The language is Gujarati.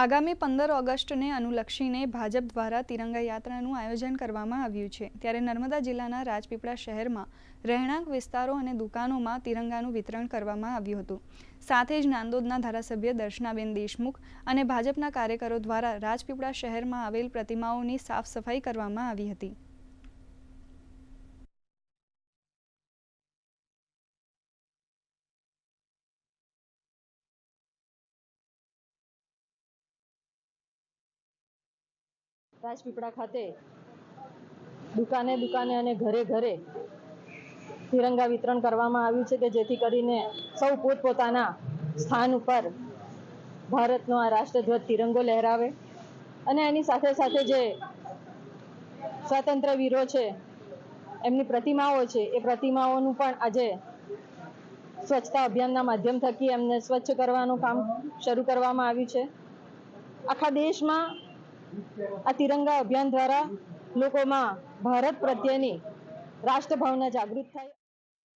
આગામી પંદર ઓગસ્ટને અનુલક્ષીને ભાજપ દ્વારા તિરંગા યાત્રાનું આયોજન કરવામાં આવ્યું છે. ત્યારે નર્મદા જિલ્લાના રાજપીપળા શહેરમાં રહેણાંક વિસ્તારો અને દુકાનોમાં તિરંગાનું વિતરણ કરવામાં આવ્યું હતું. સાથે જ નાંદોદના ધારાસભ્ય દર્શનાબેન દેશમુખ અને ભાજપના કાર્યકરો દ્વારા રાજપીપળા શહેરમાં આવેલ પ્રતિમાઓની સાફ સફાઈ કરવામાં આવી હતી. રાજપીપળા ખાતે દુકાને દુકાને અને ઘરે ઘરે તિરંગા વિતરણ કરવામાં આવ્યું છે કે જેથી કરીને સૌ પોતપોતાના સ્થાન ઉપર ભારતનો આ રાષ્ટ્રધ્વજ તિરંગો લહેરાવે અને એની સાથે સાથે જે સ્વાતંત્ર્ય વીરો છે, એમની પ્રતિમાઓ છે, એ પ્રતિમાઓનું પણ આજે સ્વચ્છતા અભિયાનના માધ્યમ થકી એમને સ્વચ્છ કરવાનું કામ શરૂ કરવામાં આવ્યું છે. આખા દેશમાં આ તિરંગા અભિયાન દ્વારા લોકોમાં ભારત પ્રત્યેની રાષ્ટ્રભાવના જાગૃત થાય